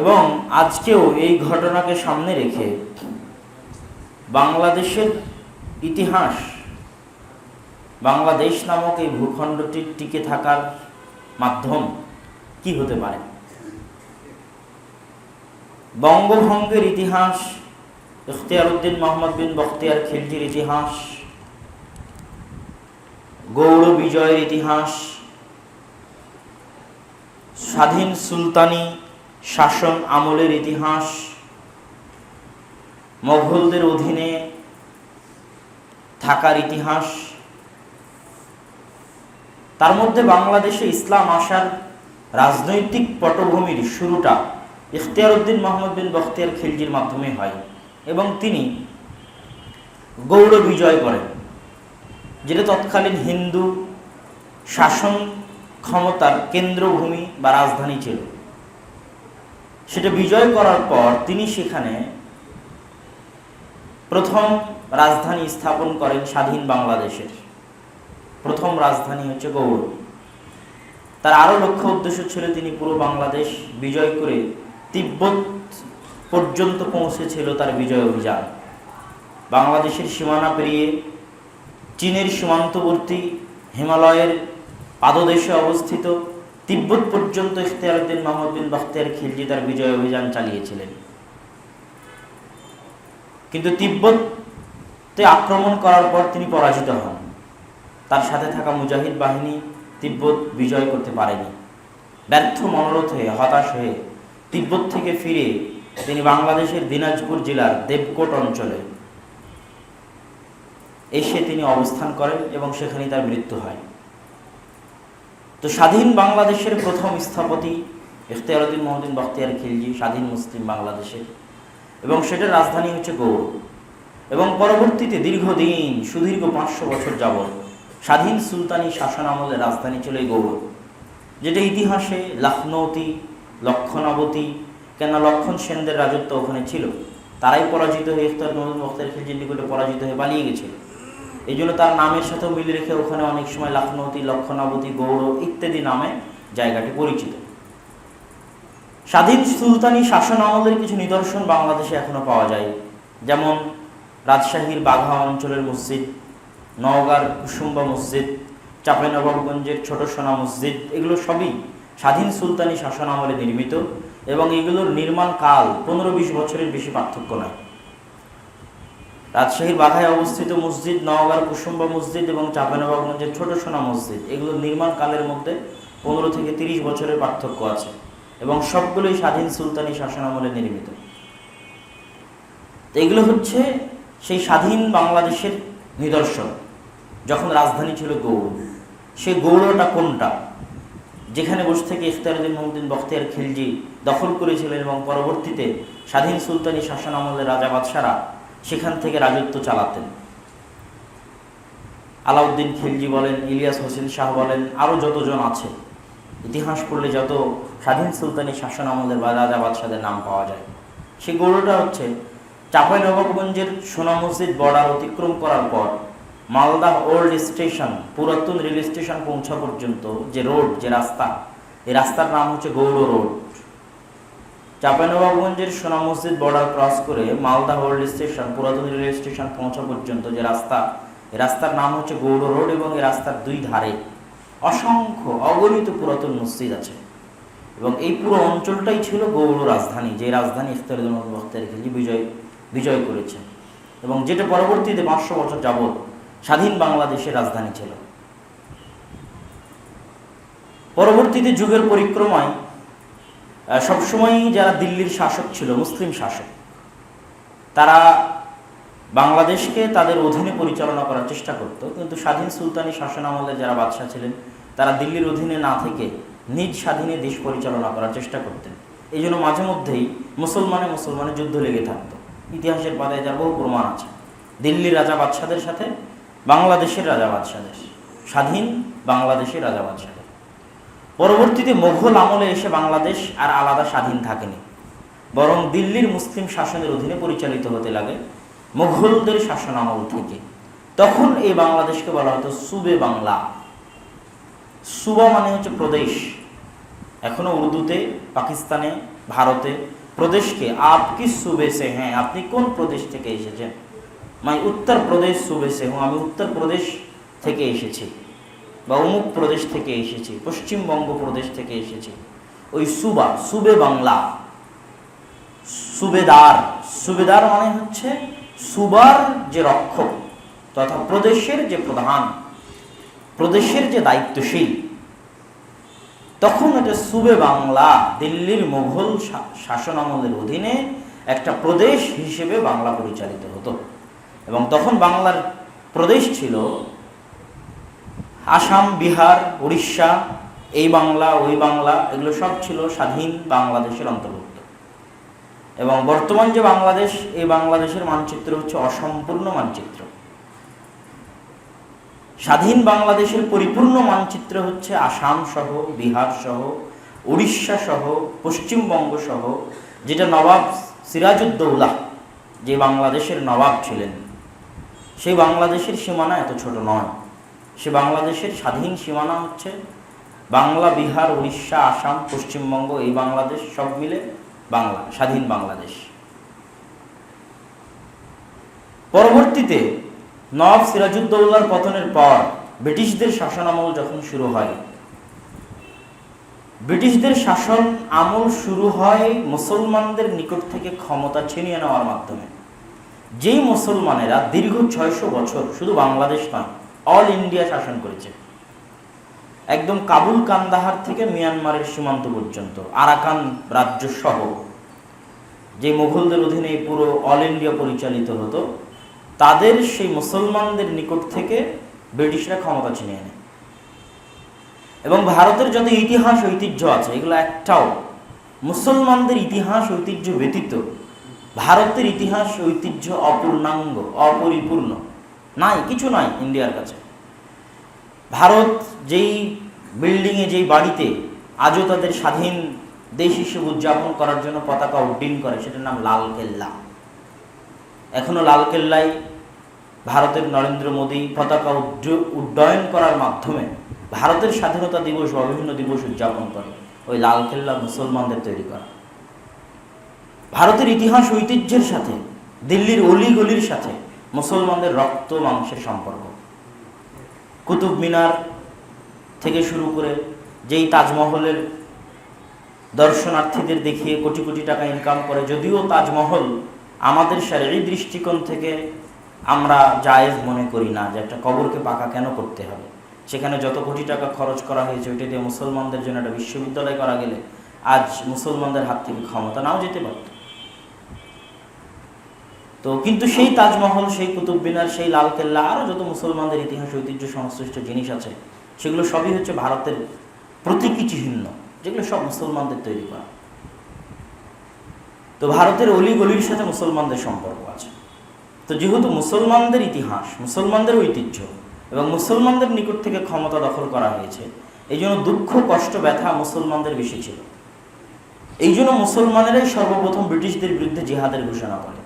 এবং আজকেও এই ঘটনাকে সামনে রেখে বাংলাদেশের ইতিহাস, বাংলাদেশ নামক এই ভূখণ্ডটির টিকে থাকার মাধ্যম কি হতে পারে? বঙ্গভঙ্গের ইতিহাস ইখতিয়ার উদ্দিন মোহাম্মদ বিন বখতিয়ার খিলজির ইতিহাস গৌর বিজয়ের ইতিহাস, স্বাধীন সুলতানি শাসন আমলের ইতিহাস, মোঘলদের অধীনে থাকার ইতিহাস, তার মধ্যে বাংলাদেশে ইসলাম আসার রাজনৈতিক পটভূমির শুরুটা ইখতিয়ার উদ্দিন মোহাম্মদ বিন বখতিয়ার খিলজির মাধ্যমে হয় এবং তিনি গৌড় বিজয় করেন, যেটা তৎকালীন হিন্দু শাসন ক্ষমতার কেন্দ্রভূমি বা রাজধানী ছিল। সেটা বিজয় করার পর তিনি সেখানে প্রথম রাজধানী স্থাপন করেন স্বাধীন বাংলাদেশের। প্রথম রাজধানী হচ্ছে গৌড়। তার আরও লক্ষ্য উদ্দেশ্য ছিল তিনি পুরো বাংলাদেশ বিজয় করে তিব্বত পর্যন্ত পৌঁছেছিল তার বিজয় অভিযান। বাংলাদেশের সীমানা পেরিয়ে চীনের সীমান্তবর্তী হিমালয়ের পাদদেশে অবস্থিত তিব্বত পর্যন্ত ইখতিয়ারুদ্দিন মোহাম্মদ বিন বখতিয়ার খিলজি তার বিজয় অভিযান চালিয়েছিলেন। কিন্তু তিব্বতে আক্রমণ করার পর তিনি পরাজিত হন। তার সাথে থাকা মুজাহিদ বাহিনী তিব্বত বিজয় করতে পারেনি। ব্যর্থ, মনোরথ হয়ে, হতাশ হয়ে তিব্বত থেকে ফিরে তিনি বাংলাদেশের দিনাজপুর জেলার দেবকোট অঞ্চলে এসে তিনি অবস্থান করেন এবং সেখানেই তার মৃত্যু হয়। তো স্বাধীন বাংলাদেশের প্রথম স্থপতি ইখতিয়ারুদ্দিন মোহাম্মদিন বখতিয়ার খিলজি, স্বাধীন মুসলিম বাংলাদেশের এবং সেটার রাজধানী হচ্ছে গৌড়। এবং পরবর্তীতে দীর্ঘদিন, সুদীর্ঘ পাঁচশো বছর যাবৎ স্বাধীন সুলতানি শাসন আমলের রাজধানী এই গৌড়। যেটা ইতিহাসে লখনৌতি, লক্ষণাবতী কেন লক্ষণ সেনদের রাজত্ব ওখানে ছিল। তারাই পরাজিত হয়ে ইফতার মোহাম্মদ বখতিয়ার খিলজির নিকটে পরাজিত হয়ে পালিয়ে গেছিল। এই জন্য তার নামের সাথেও মিল রেখে ওখানে অনেক সময় লখনৌতি, লক্ষণাবতী গৌড় ইত্যাদি নামে জায়গাটি পরিচিত। স্বাধীন সুলতানি শাসন আমলের কিছু নিদর্শন বাংলাদেশে এখনও পাওয়া যায়। যেমন রাজশাহীর বাঘা অঞ্চলের মসজিদ, নওগাঁর কুসুম্বা মসজিদ, চাঁপাইনবাবগঞ্জের ছোট সোনা মসজিদ, এগুলো সবই স্বাধীন সুলতানি শাসন আমলে নির্মিত এবং এগুলোর নির্মাণ কাল পনেরো বিশ বছরের বেশি পার্থক্য নয়। রাজশাহীর বাঘায় অবস্থিত মসজিদ, নওগাঁর কুসুম্বা মসজিদ এবং চাঁপাইনবাবগঞ্জের ছোট সোনা মসজিদ। এগুলোর নির্মাণ কালের মধ্যে পনেরো থেকে তিরিশ বছরের পার্থক্য আছে এবং সবগুলোই স্বাধীন সুলতানি শাসন আমলে নির্মিত এগুলো হচ্ছে সেই স্বাধীন বাংলাদেশের নিদর্শন, যখন রাজধানী ছিল গৌড়। সেই গৌড়টা কোনটা? যেখানে বসে থেকে ইফতারুদ্দিন মোহাম্মদিন বখতিয়ার খিলজি দখল করেছিলেন এবং পরবর্তীতে স্বাধীন সুলতানি শাসন আমলের রাজা বাদশারা সেখান থেকে রাজত্ব চালাতেন। আলাউদ্দিন খিলজি বলেন, ইলিয়াস হোসেন শাহ বলেন আরও যতজন আছে। ইতিহাস পড়লে যত স্বাধীন সুলতানি শাসন আমলের বা রাজা বাদশাদের নাম পাওয়া যায়। সেই গৌড়টা হচ্ছে চাপাই নবাবগঞ্জের সোনা মসজিদ বর্ডার অতিক্রম করার পর মালদা ওল্ড স্টেশন, পুরাতন রেল স্টেশন পৌঁছা পর্যন্ত যে রোড, যে রাস্তা, এই রাস্তার নাম হচ্ছে গৌড় রোড। চাঁপাইনবাবগঞ্জের সোনা মসজিদ বর্ডার ক্রস করে মালদা ওল্ড স্টেশন পুরাতন রেল স্টেশন পৌঁছা পর্যন্ত যে রাস্তা এই রাস্তার নাম হচ্ছে গৌড় রোড এবং এই রাস্তার দুই ধারে অসংখ্য অগণিত পুরাতন মসজিদ আছে। এবং এই পুরো অঞ্চলটাই ছিল গৌড় রাজধানী, যে রাজধানী ইফতারুদ্দিন বখতিয়ার খিলজি বিজয় বিজয় করেছে। এবং যেটা পরবর্তীতে পাঁচশো বছর যাবৎ স্বাধীন বাংলাদেশের রাজধানী ছিল। পরবর্তীতে যুগের পরিক্রমায় সবসময়ই যারা দিল্লির শাসক ছিল, মুসলিম শাসক, তারা বাংলাদেশকে তাদের অধীনে পরিচালনা করার চেষ্টা করত। কিন্তু স্বাধীন সুলতানি শাসন আমলে যারা বাদশাহ ছিলেন, তারা দিল্লির অধীনে না থেকে নিজ স্বাধীনে দেশ পরিচালনা করার চেষ্টা করতেন। এই জন্য মাঝে মধ্যেই মুসলমানে মুসলমানের যুদ্ধ লেগে থাকতো। ইতিহাসের পাতায় যার বহু প্রমাণ আছে। দিল্লির রাজা বাদশাদের সাথে বাংলাদেশের রাজা বাদশাদের। স্বাধীন বাংলাদেশের রাজা বাদশাদের। পরবর্তীতে মোঘল আমলে এসে বাংলাদেশ আর আলাদা স্বাধীন থাকেনি। বরং দিল্লির মুসলিম শাসনের অধীনে পরিচালিত হতে লাগে মোঘলদের শাসন আমল থেকে। তখন এই বাংলাদেশকে বলা হতো সুবে বাংলা। সুবা মানে হচ্ছে প্রদেশ। এখনও উর্দুতে, পাকিস্তানে, ভারতে প্রদেশকে আপ কি সুবে সে হ্যাঁ আপনি কোন প্রদেশ থেকে এসেছেন? মাই উত্তর প্রদেশ সুবে সে হুঁ আমি উত্তর প্রদেশ থেকে এসেছি। বা অমুক প্রদেশ থেকে এসেছি, পশ্চিমবঙ্গ প্রদেশ থেকে এসেছি। ওই সুবা, সুবে বাংলা। সুবেদার। সুবেদার মানে হচ্ছে সুবার যে রক্ষক, তথা প্রদেশের যে প্রধান, প্রদেশের যে দায়িত্বশীল। তখন এটা সুবে বাংলা, দিল্লির মুঘল শাসন আমলের অধীনে একটা প্রদেশ হিসেবে বাংলা পরিচালিত হতো। এবং তখন বাংলার প্রদেশ ছিল আসাম, বিহার, উড়িষ্যা, এই বাংলা, ওই বাংলা, এগুলো সব ছিল স্বাধীন বাংলাদেশের অন্তর্ভুক্ত। এবং বর্তমান যে বাংলাদেশ, এই বাংলাদেশের মানচিত্র হচ্ছে অসম্পূর্ণ মানচিত্র। স্বাধীন বাংলাদেশের পরিপূর্ণ মানচিত্র হচ্ছে আসাম সহ, বিহার সহ, উড়িষ্যা সহ, পশ্চিমবঙ্গ সহ, যেটা নবাব সিরাজউদ্দৌলা, যে বাংলাদেশের নবাব ছিলেন, সেই বাংলাদেশের সীমানা এত ছোট নয়। সে বাংলাদেশের স্বাধীন সীমানা হচ্ছে বাংলা, বিহার, উড়িষ্যা, আসাম, পশ্চিমবঙ্গ, এই বাংলাদেশ সব মিলে বাংলা, স্বাধীন বাংলাদেশ। পরবর্তীতে নবাব সিরাজউদ্দৌলার পতনের পর ব্রিটিশদের শাসন আমল যখন শুরু হয়, ব্রিটিশদের শাসন আমল শুরু হয় মুসলমানদের নিকট থেকে ক্ষমতা ছিনিয়ে নেওয়ার মাধ্যমে। যেই মুসলমানেরা দীর্ঘ ছয়শো বছর শুধু বাংলাদেশ নয় অল ইন্ডিয়া শাসন করেছে। একদম কাবুল কান্দাহার থেকে মিয়ানমারের সীমান্ত পর্যন্ত, আরাকান রাজ্য সহ। যে মুঘলদের অধীনে পুরো অল ইন্ডিয়া পরিচালিত হতো, তাদের সেই মুসলমানদের নিকট থেকে ব্রিটিশরা ক্ষমতা ছিনিয়ে নেয়। এবং ভারতের যত ইতিহাস ঐতিহ্য আছে, এগুলো একটাও, মুসলমানদের ইতিহাস ঐতিহ্য ব্যতীত, ভারতের ইতিহাস ঐতিহ্য অপূর্ণাঙ্গ, অপরিপূর্ণ। নাই, কিছু নাই ইন্ডিয়ার কাছে। ভারত যেই বিল্ডিংয়ে, যেই বাড়িতে আজও তাদের স্বাধীন দেশ হিসেবে উদযাপন করার জন্য পতাকা উড্ডীন করে, সেটার নাম লাল কেল্লা। এখনও লাল কেল্লায় ভারতের নরেন্দ্র মোদী পতাকা উড্ড- উড্ডয়ন করার মাধ্যমে ভারতের স্বাধীনতা দিবস বা বিভিন্ন দিবস উদযাপন করে, ওই লাল কেল্লা মুসলমানদের তৈরি করা। ভারতের ইতিহাস ঐতিহ্যের সাথে, দিল্লির অলি গলির সাথে মুসলমানদের রক্ত মাংসের সম্পর্ক। কুতুব মিনার থেকে শুরু করে যেই তাজমহলের দর্শনার্থীদের দেখিয়ে কোটি কোটি টাকা ইনকাম করে, যদিও তাজমহল আমাদের শারীরিক দৃষ্টিকোণ থেকে আমরা জায়েজ মনে করি না যে একটা কবরকে পাকা কেন করতে হবে। সেখানে যত কোটি টাকা খরচ করা হয়েছে, ওইটা দিয়ে মুসলমানদের জন্য একটা বিশ্ববিদ্যালয় করা গেলে আজ মুসলমানদের হাত থেকে ক্ষমতা নাও যেতে পারত। তো কিন্তু সেই তাজমহল, সেই কুতুব মিনার, সেই লাল কেল্লা আরও যত মুসলমানদের ইতিহাস, ঐতিহ্য সংশ্লিষ্ট জিনিস আছে, সেগুলো সবই হচ্ছে ভারতের প্রতীকী চিহ্ন, যেগুলো সব মুসলমানদের তৈরি করা। তো ভারতের অলি গলির সাথে মুসলমানদের সম্পর্ক আছে। তো যেহেতু মুসলমানদের ইতিহাস, মুসলমানদের ঐতিহ্য এবং মুসলমানদের নিকট থেকে ক্ষমতা দখল করা হয়েছে, এই জন্য দুঃখ, কষ্ট, ব্যথা মুসলমানদের বেশি ছিল। এই জন্য মুসলমানেরাই সর্বপ্রথম ব্রিটিশদের বিরুদ্ধে জিহাদের ঘোষণা করে।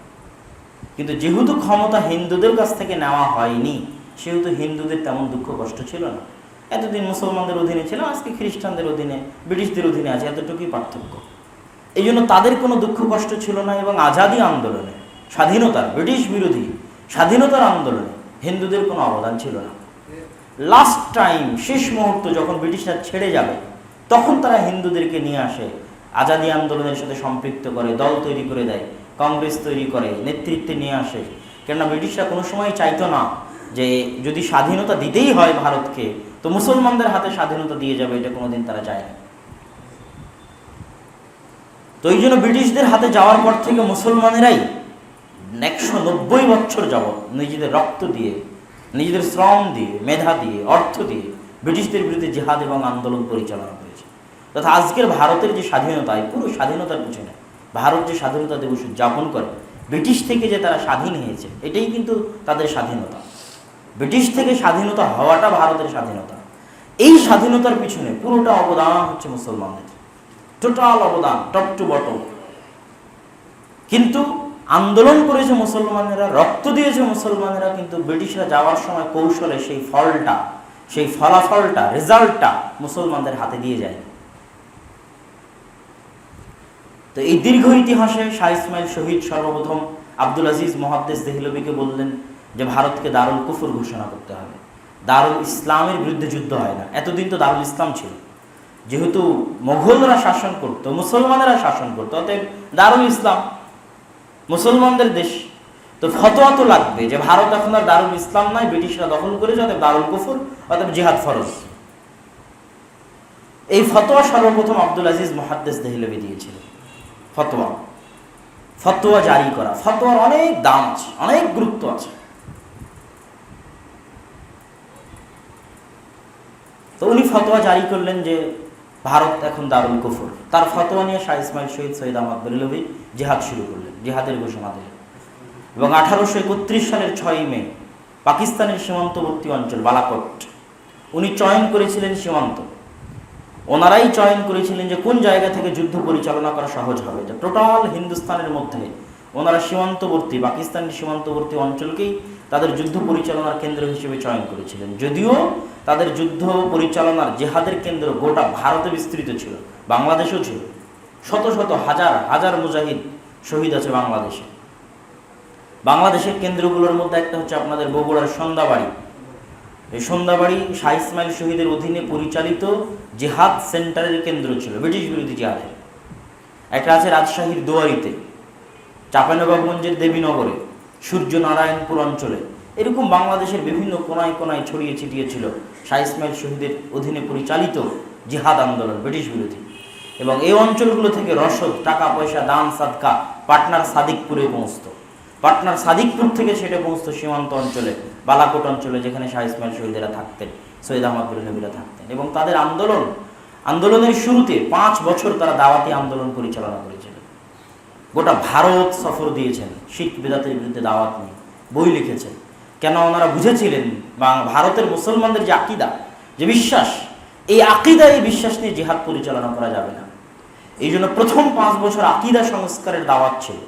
কিন্তু যেহেতু ক্ষমতা হিন্দুদের কাছ থেকে নেওয়া হয়নি, সেহেতু হিন্দুদের তেমন দুঃখ কষ্ট ছিল না। এতদিন মুসলমানদের অধীনে ছিল, আজকে খ্রিস্টানদের অধীনে, ব্রিটিশদের অধীনে আছে এতটুকুই পার্থক্য। এই জন্য তাদের কোনো দুঃখ কষ্ট ছিল না এবং আজাদি আন্দোলনে, স্বাধীনতার, ব্রিটিশ বিরোধী স্বাধীনতার আন্দোলনে হিন্দুদের কোনো অবদান ছিল না। লাস্ট টাইম শেষ মুহূর্ত যখন ব্রিটিশরা ছেড়ে যাবে, তখন তারা হিন্দুদেরকে নিয়ে আসে, আজাদি আন্দোলনের সাথে সম্পৃক্ত করে, দল তৈরি করে দেয়। কংগ্রেস তৈরি করে, নেতৃত্বে নিয়ে আসে। কেননা ব্রিটিশরা কোনো সময় চাইতো না যে যদি স্বাধীনতা দিতেই হয় ভারতকে, তো মুসলমানদের হাতে স্বাধীনতা দিয়ে যাবে, এটা কোনোদিন তারা চায় না। তো এই জন্য ব্রিটিশদের হাতে যাওয়ার পর থেকে মুসলমানেরাই একশো নব্বই বছর যাবৎ নিজেদের রক্ত দিয়ে, নিজেদের শ্রম দিয়ে, মেধা দিয়ে, অর্থ দিয়ে ব্রিটিশদের বিরুদ্ধে জিহাদ এবং আন্দোলন পরিচালনা করেছে। তথা আজকের ভারতের যে স্বাধীনতা, এই পুরো স্বাধীনতার পিছনে ভারত যে স্বাধীনতা দিবস উদযাপন করে, ব্রিটিশ থেকে যে তারা স্বাধীন হয়েছে, এটাই কিন্তু তাদের স্বাধীনতা। ব্রিটিশ থেকে স্বাধীনতা হওয়াটা ভারতের স্বাধীনতা। এই স্বাধীনতার পিছনে পুরোটা অবদান হচ্ছে মুসলমানদের। টোটাল অবদান টপ টু বটম কিন্তু আন্দোলন করেছে মুসলমানেরা, রক্ত দিয়েছে মুসলমানেরা, কিন্তু ব্রিটিশরা যাওয়ার সময় কৌশলে সেই ফলটা, সেই ফলাফলটা রেজাল্টটা মুসলমানদের হাতে দিয়ে যায় তো এই দীর্ঘ ইতিহাসে শাহ ইসমাইল শহীদ সর্বপ্রথম আব্দুল আজিজ মহাদ্দেশ দেহলবিকে বললেন যে ভারতকে দারুল কুফুর ঘোষণা করতে হবে। দারুল ইসলামের বিরুদ্ধে যুদ্ধ হয় না। এতদিন তো দারুল ইসলাম ছিল। যেহেতু মোঘলরা শাসন করত, মুসলমানেরা শাসন করতো, অতএব দারুল ইসলাম মুসলমানদের দেশ। তো ফতোয়া তো লাগবে যে ভারত এখন আর দারুল ইসলাম নয় ব্রিটিশরা দখল করেছে, অতএব দারুল কুফুর, অতএব জিহাদ ফরজ। এই ফতোয়া সর্বপ্রথম আব্দুল আজিজ মহাদ্দেশ দেহলবি দিয়েছিলেন। ফতোয়া। ফতোয়া জারি করা। ফতোয়ার অনেক দাম আছে, অনেক গুরুত্ব আছে। তো উনি ফতোয়া জারি করলেন যে, ভারত এখন দারুল কুফর। তার ফতোয়া নিয়ে শাহ ইসমাইল শহীদ সৈয়দ আহমদ বরেলভি জিহাদ শুরু করলেন, জিহাদের ঘোষণা দিলেন। এবং আঠারোশো একত্রিশ সালের ছয়ই মে, পাকিস্তানের সীমান্তবর্তী অঞ্চল বালাকোট, উনি চয়ন করেছিলেন সীমান্ত। ওনারাই চয়ন করেছিলেন যে কোন জায়গা থেকে যুদ্ধ পরিচালনা করা সহজ হবে। যে টোটাল হিন্দুস্তানের মধ্যে। ওনারা সীমান্তবর্তী, পাকিস্তানের সীমান্তবর্তী অঞ্চলকেই তাদের যুদ্ধ পরিচালনার কেন্দ্র হিসেবে চয়ন করেছিলেন। যদিও তাদের যুদ্ধ পরিচালনার জেহাদের কেন্দ্র গোটা ভারতে বিস্তৃত ছিল, বাংলাদেশও ছিল। শত শত হাজার হাজার মুজাহিদ শহীদ আছে বাংলাদেশে। বাংলাদেশের কেন্দ্রগুলোর মধ্যে একটা হচ্ছে আপনাদের বগুড়ার সন্ধ্যাবাড়ি সন্ধ্যাবাড়ি শাহ ইসমাইল শহীদের অধীনে পরিচালিত জেহাদ সেন্টারের কেন্দ্র ছিল, ব্রিটিশ বিরোধী জেহাদের। একটা আছে রাজশাহীর দুয়ারিতে চাঁপানবাবগঞ্জের দেবীনগরে, সূর্যনারায়ণপুর অঞ্চলে। এরকম বাংলাদেশের বিভিন্ন কোনায় কোনায় ছড়িয়ে ছিটিয়ে ছিল শাহ ইসমাইল শহীদের অধীনে পরিচালিত জিহাদ আন্দোলন, ব্রিটিশ বিরোধী। এবং এই অঞ্চলগুলো থেকে রসদ, টাকা, পয়সা, দান, সাদকা পাটনার সাদিকপুরে পৌঁছতো। পাটনার সাদিকপুর থেকে সেটা পৌঁছতো সীমান্ত অঞ্চলে। বালাকোট অঞ্চলে যেখানে শাহ ইসমাইল শহীদেরা থাকতেন, সৈয়দ আহমদ নবীরা থাকতেন এবং তাদের আন্দোলন, আন্দোলনের শুরুতে পাঁচ বছর তারা দাওয়াতি আন্দোলন পরিচালনা করেছিলেন। গোটা ভারত সফর দিয়েছেন, শিখ বেদাতের বিরুদ্ধে দাওয়াত নিয়ে বই লিখেছেন। কেন ওনারা বুঝেছিলেন বা ভারতের মুসলমানদের যে আকিদা, যে বিশ্বাস, এই আকিদা, এই বিশ্বাস নিয়ে জিহাদ পরিচালনা করা যাবে না। এই জন্য প্রথম পাঁচ বছর আকিদা সংস্কারের দাওয়াত ছিল,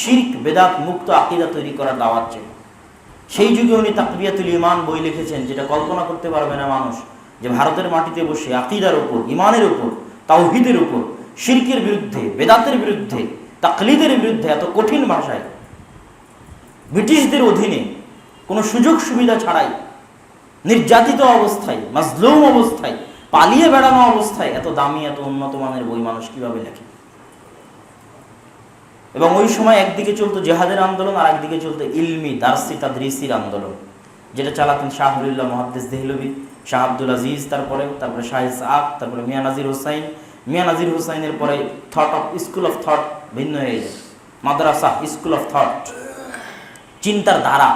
শির্ক, বেদাত মুক্ত আকিদা তৈরি করার দাওয়াত ছিল। সেই যুগে উনি তাকবিয়াতুল ইমান বই লিখেছেন, যেটা কল্পনা করতে পারবে না মানুষ, যে ভারতের মাটিতে বসে আকিদার উপর ইমানের উপর, তাওহিদের উপর, শির্কের বিরুদ্ধে, বেদাতের বিরুদ্ধে, তাকলিদের বিরুদ্ধে এত কঠিন ভাষায়, ব্রিটিশদের অধীনে কোনো সুযোগ সুবিধা ছাড়াই, নির্যাতিত অবস্থায়, মাজলুম অবস্থায়, পালিয়ে বেড়ানো অবস্থায় এত দামি, এত উন্নত মানের বই মানুষ কীভাবে লেখে? এবং ওই সময় একদিকে চলতো জেহাদের আন্দোলন, আর একদিকে চলতো ইলমি দার্সি তাদরিসির আন্দোলন, যেটা চালাতেন শাহরুল্লাহ মহাদ্দেস দেহলবি, শাহ আব্দুল আজিজ তারপরে তারপরে শাহ ইসআক তারপরে মিয়া নাজির হুসাইন। মিয়া নাজির হুসাইনের পরে thought of school of thought ভিন্ন হয়ে যায়। মাদ্রাসা স্কুল অফ থট চিন্তার ধারা।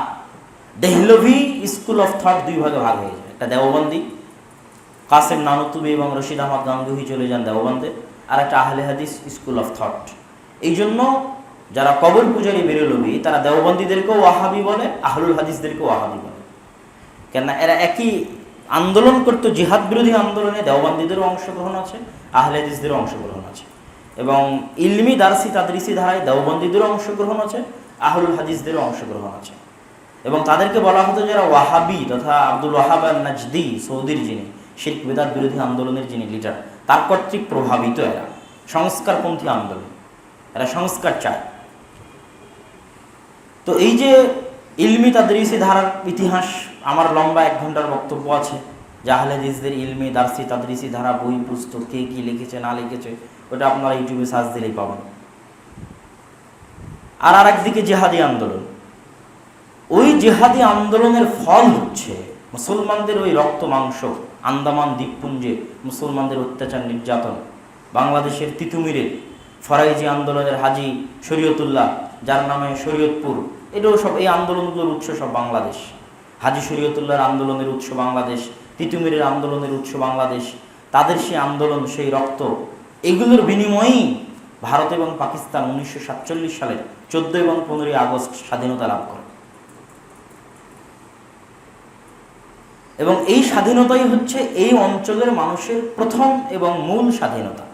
দেহলভি স্কুল অফ থট দুই ভাগে ভাগ হয়ে যায়। একটা দেওবন্দি, কাসেম নানুতুবি এবং রশিদ আহমদ গাঙ্গুহি চলে যান দেওবন্দে, আর একটা আহলে হাদিস স্কুল অফ থট এই জন্য যারা কবর পূজারী বেরোলবি তারা দেওবন্দীদেরকেও ওয়াহাবি বলে, আহলুল হাদিসদেরকেও ওয়াহাবি বলে। কেননা এরা একই আন্দোলন করতো, জিহাদ বিরোধী আন্দোলনে দেওবন্দীদেরও অংশগ্রহণ আছে, আহলে হাদিসদেরও অংশগ্রহণ আছে। এবং ইলমি দারসি তাদরিসি ধারায় দেওবন্দীদেরও অংশগ্রহণ আছে, আহলুল হাদিসদেরও অংশগ্রহণ আছে। এবং তাদেরকে বলা হতো যারা ওয়াহাবি তথা আব্দুল ওয়াহাব আল নাজদি সৌদির যিনি শিখ বেদাত বিরোধী আন্দোলনের যিনি লিডার তার কর্তৃক প্রভাবিত এরা। সংস্কারপন্থী আন্দোলন। এরা সংস্কার চায়। তো এই যে ইলমি তাদরিসি ধারার ইতিহাস, আমার লম্বা এক ঘণ্টার বক্তব্য আছে জাহলেদিসদের ইলমি দার্সি তাদরিসি ধারা, বই, পুস্তক, কে কি লিখেছে, না লিখেছে, ওটা আপনারা ইউটিউবে সার্চ দিলেই পাবেন। আর আর একদিকে জেহাদি আন্দোলন। ওই জেহাদি আন্দোলনের ফল হচ্ছে মুসলমানদের ওই রক্ত, মাংস, আন্দামান দ্বীপপুঞ্জে মুসলমানদের অত্যাচার, নির্যাতন, বাংলাদেশের তিতুমিরে ফরাইজি আন্দোলনের হাজি শরীয়তুল্লাহ, যার নামে শরীয়তপুর, এটাও সব এই আন্দোলনগুলোর উৎস সব বাংলাদেশ। হাজি শরীয়তুল্লাহর আন্দোলনের উৎস বাংলাদেশ, তিতুমিরের আন্দোলনের উৎস বাংলাদেশ, তাদের সেই আন্দোলন, সেই রক্ত, এগুলোর বিনিময়েই ভারত এবং পাকিস্তান উনিশশো সাতচল্লিশ সালের চোদ্দ এবং পনেরোই আগস্ট স্বাধীনতা লাভ করে। এবং এই স্বাধীনতাই হচ্ছে এই অঞ্চলের মানুষের প্রথম এবং মূল স্বাধীনতা।